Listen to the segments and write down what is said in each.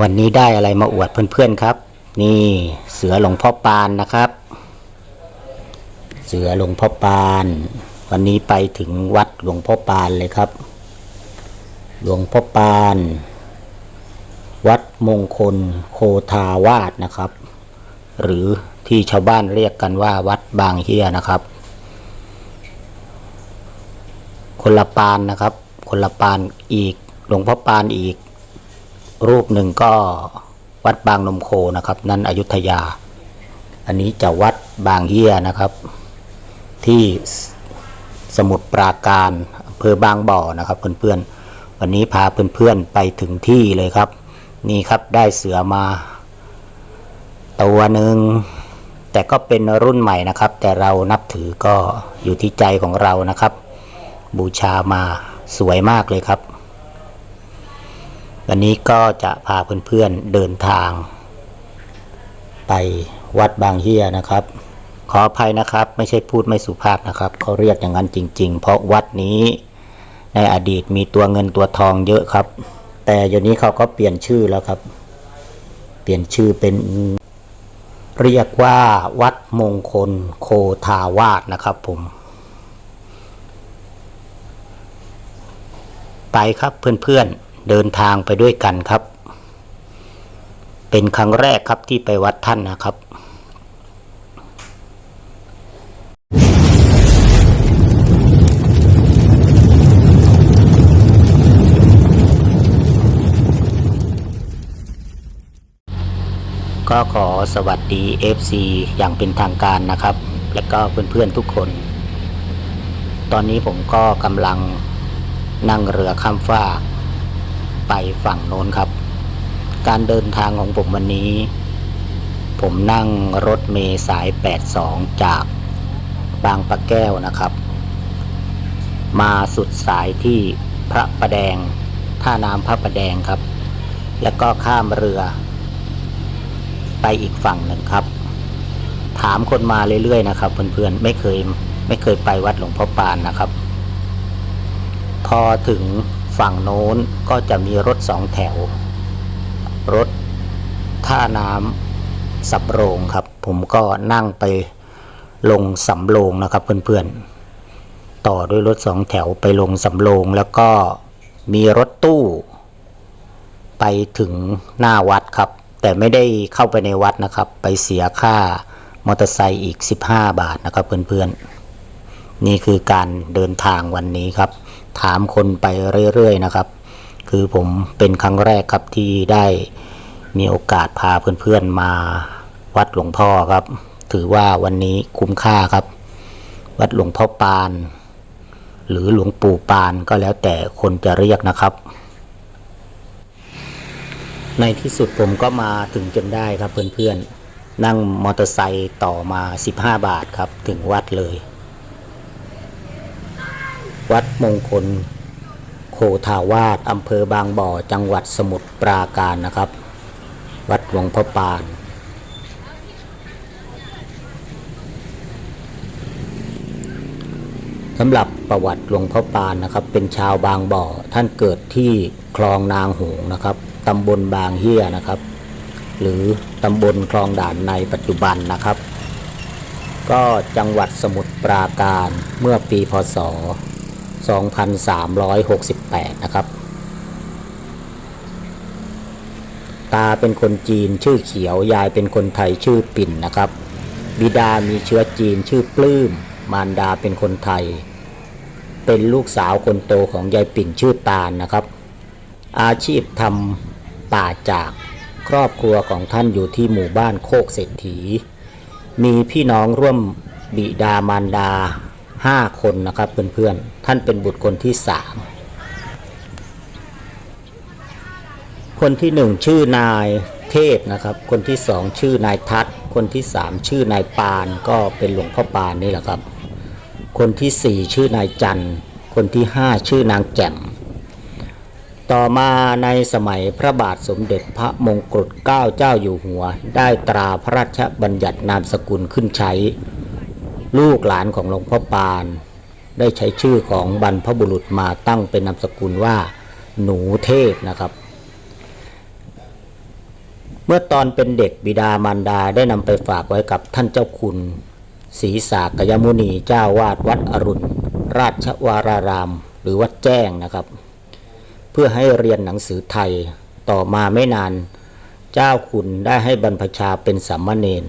วันนี้ได้อะไรมาอวดเพื่อนๆครับ นี่เสือหลวงพ่อปานนะครับ เสือหลวงพ่อปาน วันนี้ไปถึงวัดหลวงพ่อปานเลยครับ หลวงพ่อปาน วัดมงคลโคทาวาสนะครับ หรือที่ชาวบ้านเรียกกันว่าวัดบางเฮียนะครับ คนละปานนะครับ คนละปานอีกหลวงพ่อปานอีก รูปหนึ่งก็วัดบางนมโคนะครับ นั่นอยุธยา อันนี้จะวัดบางเฮียนะครับ ที่สสมุทรปราการอำเภอบางบ่อนะครับเพื่อนๆวันนี้พาเพื่อนๆไปถึงที่เลยครับ นี่ครับได้เสือมา ตัวหนึ่งแต่ก็เป็นรุ่นใหม่นะครับ แต่เรานับถือก็อยู่ที่ใจของเรานะครับ บูชามาสวยมากเลยครับ วันนี้ก็จะพาเพื่อนๆเดินทาง ไปวัดบางเฮียนะครับ ขออภัยนะครับ ไม่ใช่พูดไม่สุภาพนะครับเขาเรียกอย่างนั้นจริง ๆ เพราะวัดนี้ในอดีตมีตัวเงินตัวทองเยอะครับ แต่เดี๋ยวนี้เขาก็เปลี่ยนชื่อแล้วครับ เปลี่ยนชื่อเป็นเรียกว่าวัดมงคลโคทาวาสนะครับผม ไปครับเพื่อนๆ เดินทางไปด้วยกันครับ เป็นครั้งแรกครับที่ไปวัดท่านนะครับก็ขอสวัสดี FC อย่างเป็นทางการนะครับ และก็เพื่อนๆทุกคน ตอนนี้ผมก็กำลังนั่งเรือข้ามฟาก ไปฝั่งโน้นครับ การเดินทางของผมวันนี้ ผมนั่งรถเมล์สาย 82 จากบางปะแก้วนะครับ มาสุดสายที่พระประแดง ท่าน้ำพระประแดงครับ แล้วก็ข้ามเรือ ไปอีกฝั่งหนึ่งครับ ถามคนมาเรื่อยๆนะครับเพื่อนๆไม่เคยไม่เคยไปวัดหลวงพ่อปานนะครับ พอถึง ฝั่งโน้นก็จะมีรถสองแถว รถท่าน้ำสับโรงครับ ผมก็นั่งไปลงสำโรงนะครับเพื่อนๆ ต่อด้วยรถสองแถวไปลงสำโรงแล้วก็มีรถตู้ ไปถึงหน้าวัดครับ แต่ไม่ได้เข้าไปในวัดนะครับ ไปเสียค่ามอเตอร์ไซค์อีก 15 บาทนะครับเพื่อนๆ นี่คือการเดินทางวันนี้ครับ ถามคนไปเรื่อยๆนะครับ คือผมเป็นครั้งแรกครับที่ได้มีโอกาสพาเพื่อนๆมาวัดหลวงพ่อครับ ถือว่าวันนี้คุ้มค่าครับ วัดหลวงพ่อปาน หรือหลวงปู่ปานก็แล้วแต่คนจะเรียกนะครับ ในที่สุดผมก็มาถึงจนได้ครับเพื่อนๆนั่งมอเตอร์ไซค์ต่อมา 15 บาทครับ ถึงวัดเลย วัดมงคล โคทาวาสอำเภอบางบ่อจังหวัดสมุทรปราการนะครับ วัดหลวงพ่อปานสำหรับประวัติหลวงพ่อปานนะครับ เป็นชาวบางบ่อท่านเกิดที่คลองนางหงส์นะครับตำบลบางเฮียนะครับ หรือตำบลคลองด่านในปัจจุบันนะครับ ก็จังหวัดสมุทรปราการเมื่อปีพศ 2368 นะครับ ตาเป็นคนจีนชื่อเขียว ยายเป็นคนไทยชื่อปิ่นนะครับ บิดามีเชื้อจีนชื่อปลื้ม มารดาเป็นคนไทย เป็นลูกสาวคนโตของยายปิ่นชื่อตาลนะครับ อาชีพทำป่าจากครอบครัวของท่านอยู่ที่หมู่บ้านโคกเศรษฐี มีพี่น้องร่วมบิดามารดาห้าคนนะครับเพื่อนๆ ท่านเป็นบุตรคนที่สามคนที่หนึ่งชื่อนายเทพนะครับ คนที่สองชื่อนายทัศน์คนที่สามชื่อนายปานก็เป็นหลวงพ่อปานนี่แหละครับ คนที่สี่ชื่อนายจันทร์ คนที่ห้าชื่อนางแจ่ม ต่อมาในสมัยพระบาทสมเด็จพระมงกุฎเกล้าเจ้าอยู่หัว ได้ตราพระราชบัญญัตินามสกุลขึ้นใช้ ลูกหลานของหลวงพ่อปาน ได้ใช้ชื่อของบรรพบุรุษมาตั้งเป็นนามสกุลว่า หนูเทพนะครับ เมื่อตอนเป็นเด็กบิดามารดาได้นำไปฝากไว้กับท่านเจ้าคุณศรีสากยมุนีเจ้าวาดวัดอรุณ ราชวาราราม หรือวัดแจ้งนะครับ เพื่อให้เรียนหนังสือไทยต่อมาไม่นาน เจ้าคุณได้ให้บรรพชาเป็นสามเณร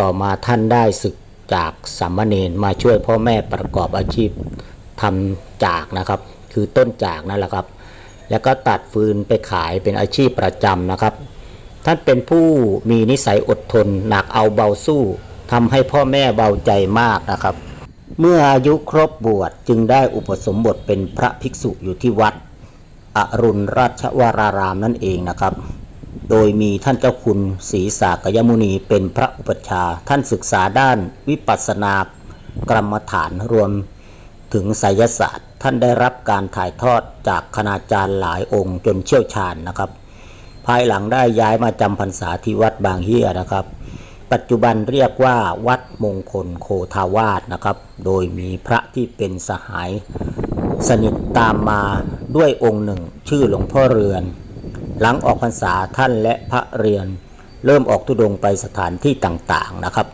ต่อมาท่านได้ศึก จากสามเณรมาช่วยพ่อแม่ประกอบอาชีพทำจากนะครับ คือต้นจากนั่นแหละครับ แล้วก็ตัดฟืนไปขายเป็นอาชีพประจำนะครับ ท่านเป็นผู้มีนิสัยอดทน หนักเอาเบาสู้ทำให้พ่อแม่เบาใจมากนะครับ เมื่ออายุครบบวชจึงได้อุปสมบทเป็นพระภิกษุอยู่ที่วัด อรุณราชวรารามนั่นเองนะครับ โดยมีท่านเจ้าคุณศรีสากยมุนีเป็นพระอุปัชฌาย์ท่านศึกษาด้านวิปัสสนากรรมฐานรวมถึงไสยศาสตร์ ท่านได้รับการถ่ายทอดจากคณาจารย์หลายองค์จนเชี่ยวชาญนะครับ ภายหลังได้ย้ายมาจำพรรษาที่วัดบางเฮียนะครับ ปัจจุบันเรียกว่าวัดมงคลโคทาวาสนะครับ โดยมีพระที่เป็นสหายสนิทตามมาด้วยองค์หนึ่ง ชื่อหลวงพ่อเรือน หลังออกพรรษาท่านและพระเรียน เริ่มออกทุดงไปสถานที่ต่างๆนะครับ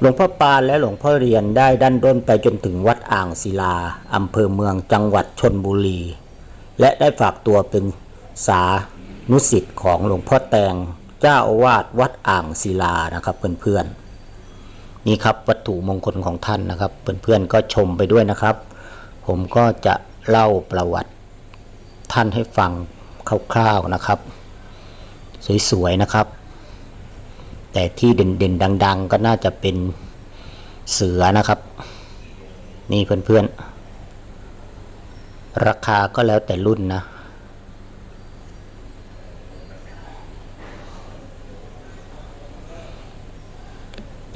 หลวงพ่อปานและหลวงพ่อเรียนได้ดันด้นไปจนถึงวัดอ่างศิลาอำเภอเมืองจังหวัดชนบุรี และได้ฝากตัวเป็นสานุสิทธิ์ของหลวงพ่อแตงเจ้าอาวาสวัดอ่างศิลานะครับเพื่อนๆนี่ครับวัตถุมงคลของท่านนะครับ เพื่อนๆก็ชมไปด้วยนะครับ ผมก็จะเล่าประวัติ ท่านให้ฟังคร่าวๆนะครับ สวยๆนะครับ แต่ที่เด่นๆ ดัง ๆ ก็น่าจะเป็นเสือนะครับ นี่เพื่อนๆ ราคาก็แล้วแต่รุ่นนะ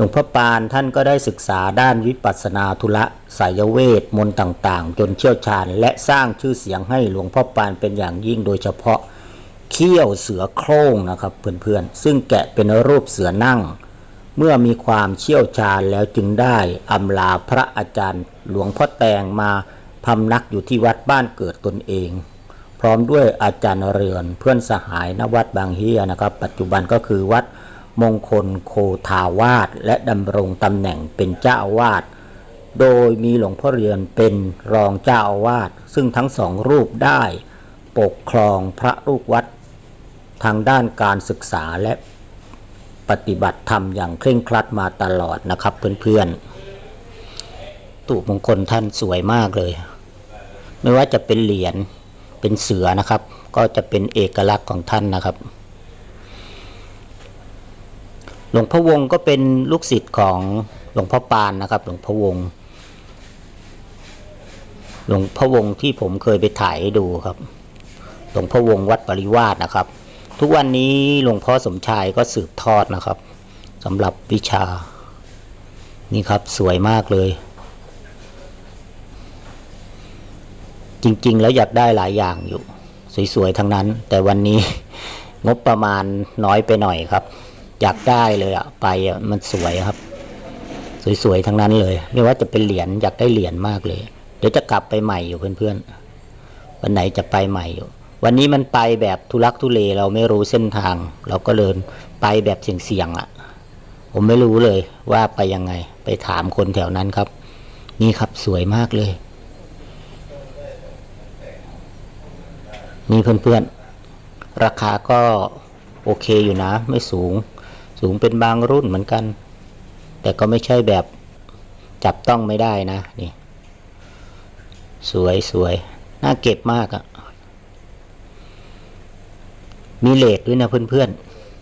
ลวงพ่อปานท่านก็ได้ศึกษาด้านวิปัสสนาธุระสายเวทมนต์ต่างๆ จนเชี่ยวชาญและสร้างชื่อเสียงให้หลวงพ่อปานเป็นอย่างยิ่งโดยเฉพาะเขี้ยวเสือโคร่งนะครับเพื่อนๆ ซึ่งแกะเป็นรูปเสือนั่ง เมื่อมีความเชี่ยวชาญแล้วจึงได้อำลาพระอาจารย์หลวงพ่อแตงมาพำนักอยู่ที่วัดบ้านเกิดตนเอง พร้อมด้วยอาจารย์เรือนเพื่อนสหายณวัดบางเฮียนะครับ ปัจจุบันก็คือวัด มงคลโคทาวาสและดำรงตำแหน่งเป็นเจ้าอาวาสโดยมีหลวงพ่อเรือนเป็นรองเจ้าอาวาสซึ่งทั้งสองรูปได้ปกครองพระลูกวัด ทางด้านการศึกษาและปฏิบัติธรรมอย่างเคร่งครัดมาตลอดนะครับเพื่อนๆตุมงคลท่านสวยมากเลย ไม่ว่าจะเป็นเหรียญเป็นเสือนะครับ ก็จะเป็นเอกลักษณ์ของท่านนะครับ หลวงพ่อวงก็เป็นลูกศิษย์ของหลวงพ่อปานนะครับ หลวงพ่อวงหลวงพ่อวงที่ผมเคยไปถ่ายให้ดูครับ หลวงพ่อวงวัดปริวาสนะครับ ทุกวันนี้หลวงพ่อสมชายก็สืบทอดนะครับสำหรับวิชา นี่ครับสวยมากเลย จริง ๆ แล้วอยากได้หลายอย่างอยู่ สวย ๆ ทั้งนั้น แต่วันนี้งบประมาณน้อยไปหน่อยครับ อยากได้เลยอะไปอะมันสวยครับ สวยๆทั้งนั้นเลยไม่ว่าจะเป็นเหรียญอยากได้เหรียญมากเลย เดี๋ยวจะกลับไปใหม่อยู่เพื่อนๆวันไหนจะไปใหม่อยู่ วันนี้มันไปแบบทุลักทุเลเราไม่รู้เส้นทาง เราก็เลยไปแบบเสี่ยงๆอะผมไม่รู้เลยว่าไปยังไง ไปถามคนแถวนั้นครับ นี่ครับสวยมากเลย นี่เพื่อนๆราคาก็โอเคอยู่นะ ไม่สูง สูงเป็นบางรุ่นเหมือนกัน แต่ก็ไม่ใช่แบบจับต้องไม่ได้นะนี่ สวยสวยน่าเก็บมากอะ่ะ มีเลดด้วยนะเพื่อน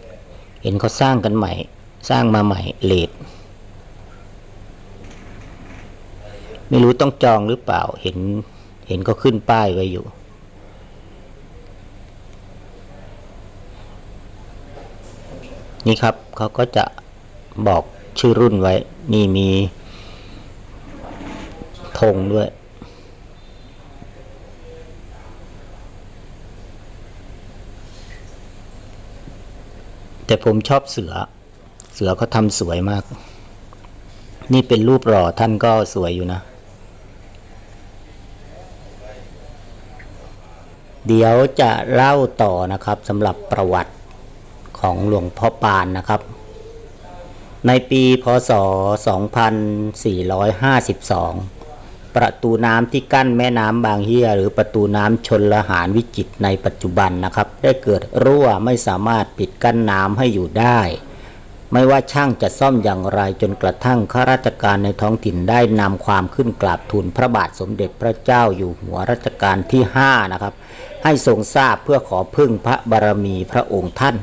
ๆ เห็นเขาสร้างกันใหม่ สร้างมาใหม่เลดไม่รู้ต้องจองหรือเปล่าเห็นเห็นก็ขึ้นป้ายไว้อยู่ นี่ครับเขาก็จะบอกชื่อรุ่นไว้ นี่มีธงด้วย แต่ผมชอบเสือ เสือเขาทำสวยมาก นี่เป็นรูปหล่อท่านก็สวยอยู่นะ เดี๋ยวจะเล่าต่อนะครับสำหรับประวัติ ของหลวงพ่อปานนะครับ ในปีพศ 2452 ประตูน้ำที่กั้นแม่น้ำบางเฮียหรือประตูน้ำชนละหารวิจิตรในปัจจุบันนะครับ ได้เกิดรั่วไม่สามารถปิดกั้นน้ำให้อยู่ได้ ไม่ว่าช่างจะซ่อมอย่างไรจนกระทั่งข้าราชการในท้องถิ่นได้นำความขึ้นกราบทูลพระบาทสมเด็จพระเจ้าอยู่หัวรัชกาลที่ 5 นะครับให้ทรงทราบเพื่อขอพึ่งพระบารมีพระองค์ท่าน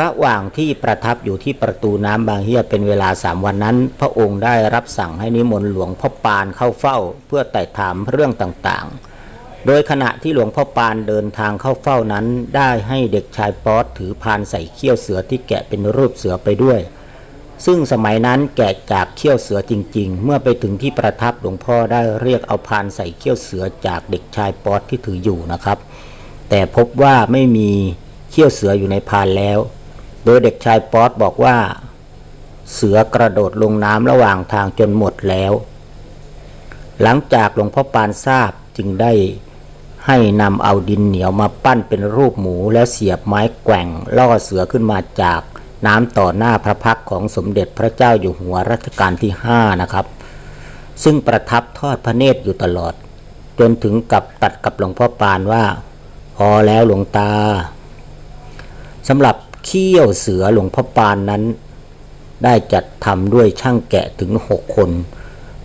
ระหว่างที่ประทับอยู่ที่ประตูน้ำบางเฮียเป็นเวลาสามวันนั้น พระองค์ได้รับสั่งให้นิมนต์หลวงพ่อปานเข้าเฝ้าเพื่อไต่ถามเรื่องต่างๆ โดยขณะที่หลวงพ่อปานเดินทางเข้าเฝ้านั้น ได้ให้เด็กชายป๊อตถือพานใส่เขี้ยวเสือที่แกะเป็นรูปเสือไปด้วย ซึ่งสมัยนั้นแกะจากเขี้ยวเสือจริง ๆ เมื่อไปถึงที่ประทับหลวงพ่อได้เรียกเอาพานใส่เขี้ยวเสือจากเด็กชายป๊อตที่ถืออยู่นะครับ แต่พบว่าไม่มี เขี้ยวเสืออยู่ในพานแล้ว โดยเด็กชายป๊อตบอกว่า เสือกระโดดลงน้ำระหว่างทางจนหมดแล้ว หลังจากหลวงพ่อปานทราบจึงได้ให้นำเอาดินเหนียวมาปั้นเป็นรูปหมูแล้วเสียบไม้แกว่งล่อเสือขึ้นมาจากน้ำต่อหน้าพระพักของสมเด็จพระเจ้าอยู่หัวรัชกาลที่ 5 นะครับ ซึ่งประทับทอดพระเนตรอยู่ตลอด จนถึงกับตัดกับหลวงพ่อปานว่า พอแล้วหลวงตา สำหรับเขี้ยวเสือหลวงพ่อปานนั้น ได้จัดทำด้วยช่างแกะถึงหกคน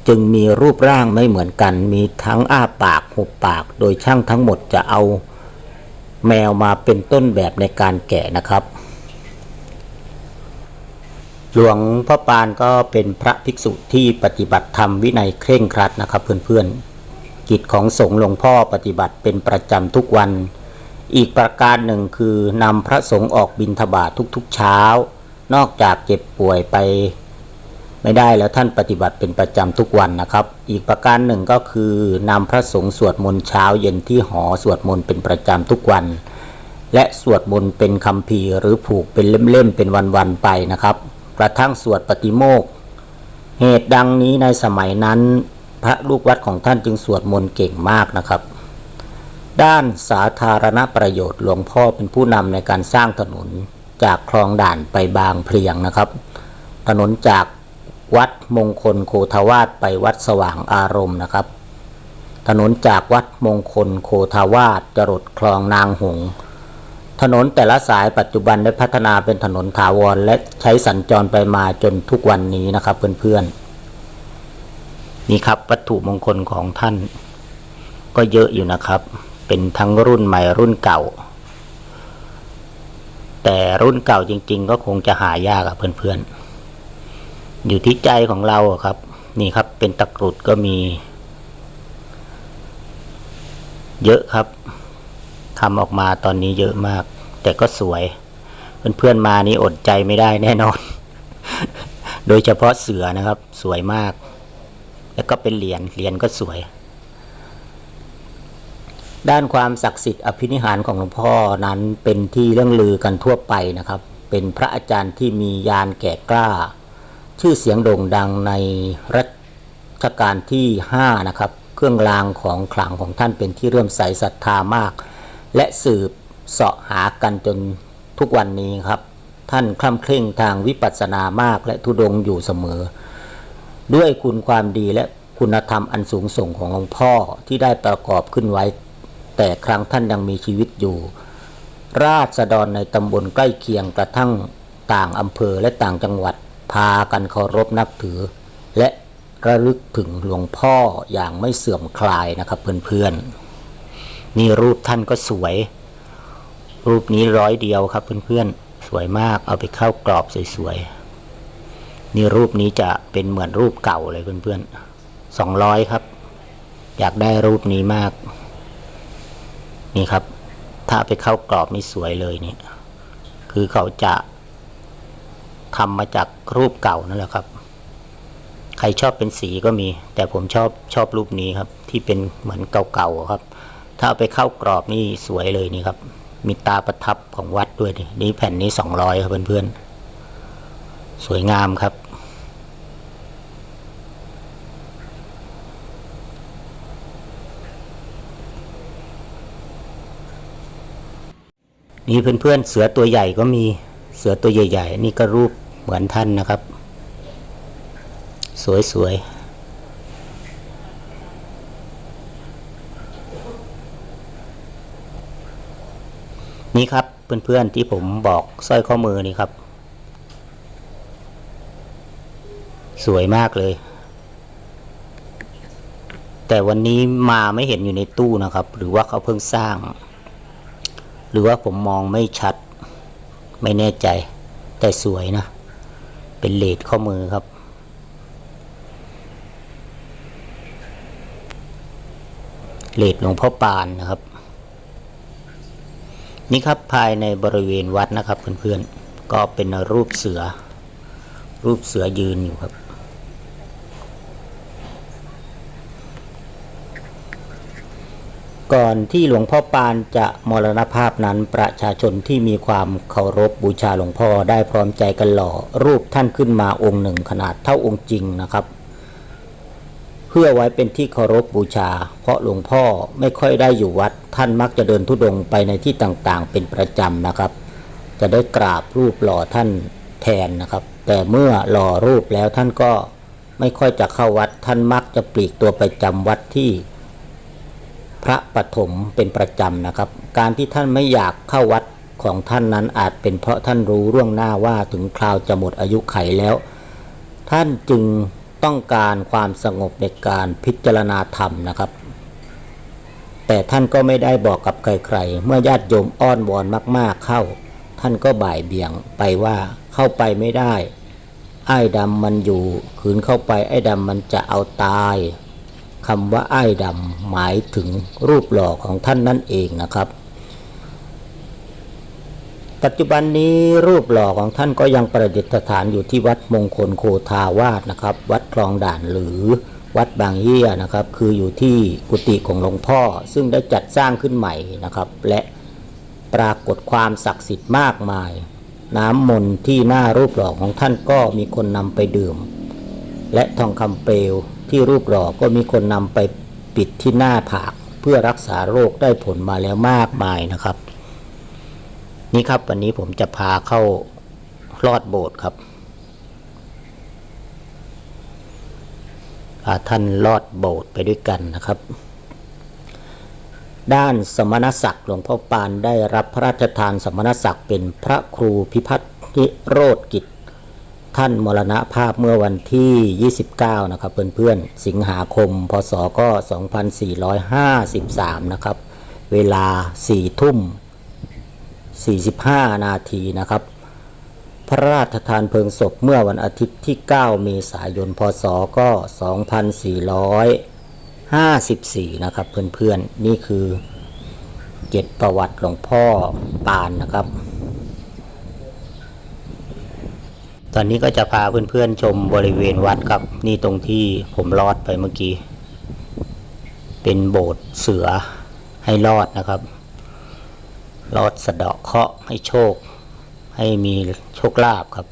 จึงมีรูปร่างไม่เหมือนกัน มีทั้งอ้าปากหุบปาก โดยช่างทั้งหมดจะเอาแมวมาเป็นต้นแบบในการแกะนะครับ หลวงพ่อปานก็เป็นพระภิกษุที่ปฏิบัติธรรมวินัยเคร่งครัดนะครับเพื่อนๆกิจของสงฆ์หลวงพ่อปฏิบัติเป็นประจำทุกวัน อีกประการหนึ่งคือนำพระสงฆ์ออกบิณฑบาตทุกๆเช้า นอกจากเจ็บป่วยไป ไม่ได้แล้วท่านปฏิบัติเป็นประจำทุกวันนะครับ อีกประการหนึ่งก็คือนำพระสงฆ์สวดมนต์เช้าเย็นที่หอสวดมนต์เป็นประจำทุกวัน และสวดมนต์เป็นคำพีหรือผูกเป็นเล่มๆเป็นวันๆไปนะครับ กระทั่งสวดปฏิโมกข์เหตุดังนี้ในสมัยนั้น พระลูกวัดของท่านจึงสวดมนต์เก่งมากนะครับ ด้านสาธารณประโยชน์หลวงพ่อเป็นผู้นำในการสร้างถนนจากคลองด่านไปบางเพลียงนะครับ ถนนจากวัดมงคลโคทวาสไปวัดสว่างอารมณ์นะครับ ถนนจากวัดมงคลโคทวาสจรดคลองนางหงส์ถนนแต่ละสายปัจจุบันได้พัฒนาเป็นถนนถาวร และใช้สัญจรไปมาจนทุกวันนี้นะครับเพื่อนๆนี่ครับวัตถุมงคลของท่านก็เยอะอยู่นะครับ เป็นทั้งรุ่นใหม่รุ่นเก่า แต่รุ่นเก่าจริง ๆ ก็คงจะหายากอะเพื่อนๆ อยู่ที่ใจของเราอะครับ นี่ครับเป็นตะกรุดก็มี เยอะครับทำออกมาตอนนี้เยอะมาก แต่ก็สวย เพื่อนๆมานี่อดใจไม่ได้แน่นอน โดยเฉพาะเสือนะครับ สวยมาก แล้วก็เป็นเหรียญเหรียญก็สวย ด้านความศักดิ์สิทธิ์อภินิหารของหลวงพ่อนั้นเป็นที่เรื่องลือกันทั่วไปนะครับ เป็นพระอาจารย์ที่มียานแก่กล้า ชื่อเสียงโด่งดังในรัชกาลที่ 5 นะครับ เครื่องรางของขลังของท่านเป็นที่เรื่มใสศรัทธามาก และสืบเสาะหากันจนทุกวันนี้ครับ ท่านคล่ำเคร่งทางวิปัสสนามากและทุดงอยู่เสมอ ด้วยคุณความดีและคุณธรรมอันสูงส่งของหลวงพ่อที่ได้ประกอบขึ้นไว้ แต่ครั้งท่านยังมีชีวิตอยู่ ราษฎรในตำบลใกล้เคียงกระทั่งต่างอำเภอและต่างจังหวัดพากันเคารพนับถือ และระลึกถึงหลวงพ่ออย่างไม่เสื่อมคลายนะครับเพื่อนๆนี่รูปท่านก็สวย รูปนี้ร้อยเดียวครับเพื่อนๆสวยมากเอาไปเข้ากรอบสวยๆนี่รูปนี้จะเป็นเหมือนรูปเก่าเลยเพื่อนๆสองร้อยครับ อยากได้รูปนี้มาก นี่ครับ ถ้าไปเข้ากรอบนี่สวยเลยเนี่ย คือเขาจะทำมาจากรูปเก่านั่นแหละครับ ใครชอบเป็นสีก็มี แต่ผมชอบชอบรูปนี้ครับ ที่เป็นเหมือนเก่าๆครับ ถ้าเอาไปเข้ากรอบนี่สวยเลยนี่ครับ มีตาประทับของวัดด้วยนี่นี่แผ่นนี้สองร้อยครับเพื่อนๆ สวยงามครับ มีเพื่อนๆเสือตัวใหญ่ก็มีเสือตัวใหญ่ ๆ นี่ก็รูปเหมือนท่านนะครับ สวยๆนี่ครับเพื่อนๆที่ผมบอกสร้อยข้อมือนี่ครับ สวยมากเลย แต่วันนี้มาไม่เห็นอยู่ในตู้นะครับ หรือว่าเขาเพิ่งสร้าง หรือว่าผมมองไม่ชัด ไม่แน่ใจ แต่สวยนะ เป็นเลดข้อมือครับ เลดหลวงพ่อปานนะครับ นี่ครับภายในบริเวณวัดนะครับเพื่อนๆก็เป็นรูปเสือ รูปเสือยืนอยู่ครับ ก่อนที่หลวงพ่อปานจะมรณภาพนั้นประชาชนที่มีความเคารพบูชาหลวงพ่อได้พร้อมใจกันหล่อรูปท่านขึ้นมาองค์หนึ่งขนาดเท่าองค์จริงนะครับ เพื่อไว้เป็นที่เคารพบูชา เพราะหลวงพ่อไม่ค่อยได้อยู่วัด ท่านมักจะเดินทุดงไปในที่ต่างๆ เป็นประจำนะครับ จะได้กราบรูปหล่อท่านแทนนะครับ แต่เมื่อหล่อรูปแล้วท่านก็ไม่ค่อยจะเข้าวัดท่านมักจะปลีกตัวไปจำวัดที่ พระปฐมเป็นประจำนะครับ การที่ท่านไม่อยากเข้าวัดของท่านนั้นอาจเป็นเพราะท่านรู้ล่วงหน้าว่าถึงคราวจะหมดอายุไขแล้ว ท่านจึงต้องการความสงบในการพิจารณาธรรมนะครับ แต่ท่านก็ไม่ได้บอกกับใครๆ เมื่อญาติโยมอ้อนวอนมากๆเข้า ท่านก็บ่ายเบี่ยงไปว่าเข้าไปไม่ได้ ไอ้ดำมันอยู่ ขืนเข้าไปไอ้ดำมันจะเอาตาย คำว่าไอ้ดำหมายถึงรูปหล่อของท่านนั่นเองนะครับ ปัจจุบันนี้รูปหล่อของท่านก็ยังประดิษฐานอยู่ที่วัดมงคลโคทาวาสนะครับ วัดคลองด่านหรือวัดบางเยี่ยนะครับ คืออยู่ที่กุฏิของหลวงพ่อ ซึ่งได้จัดสร้างขึ้นใหม่นะครับ และปรากฏความศักดิ์สิทธิ์มากมาย น้ำมนต์ที่หน้ารูปหล่อของท่านก็มีคนนำไปดื่ม และทองคำเปลว ที่รูปหล่อก็มีคนนำไปปิดที่หน้าผาก เพื่อรักษาโรคได้ผลมาแล้วมากมายนะครับ นี่ครับวันนี้ผมจะพาเข้าลอดโบสถ์ครับพาท่านลอดโบสถ์ไปด้วยกันนะครับ ด้านสมณศักดิ์หลวงพ่อปานได้รับพระราชทานสมณศักดิ์เป็นพระครูพิพัฒนิโรธกิจ ท่านมรณภาพเมื่อวันที่ 29 นะครับ เพื่อนๆ สิงหาคม พศ ก็ 2453 นะครับ เวลา 4 ทุ่ม 45 นาทีนะครับ พระราชทานเพลิงศพเมื่อวันอาทิตย์ที่ 9 เมษายน พศ ก็ 2454 นะครับ เพื่อนๆ นี่คือเจ็ดประวัติหลวงพ่อปานนะครับ ตอนนี้ก็จะพาเพื่อนๆชมบริเวณวัดครับนี่ตรงที่ผมลอดไปเมื่อกี้ เป็นโบสถ์เสือให้รอดนะครับรอดสะเดาะเคาะให้โชค ให้มีโชคลาภครับ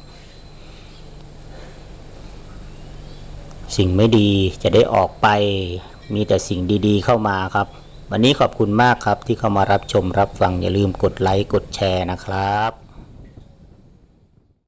สิ่งไม่ดีจะได้ออกไป มีแต่สิ่งดีๆเข้ามาครับ วันนี้ขอบคุณมากครับที่เข้ามารับชมรับฟังอย่าลืมกดไลค์กดแชร์นะครับ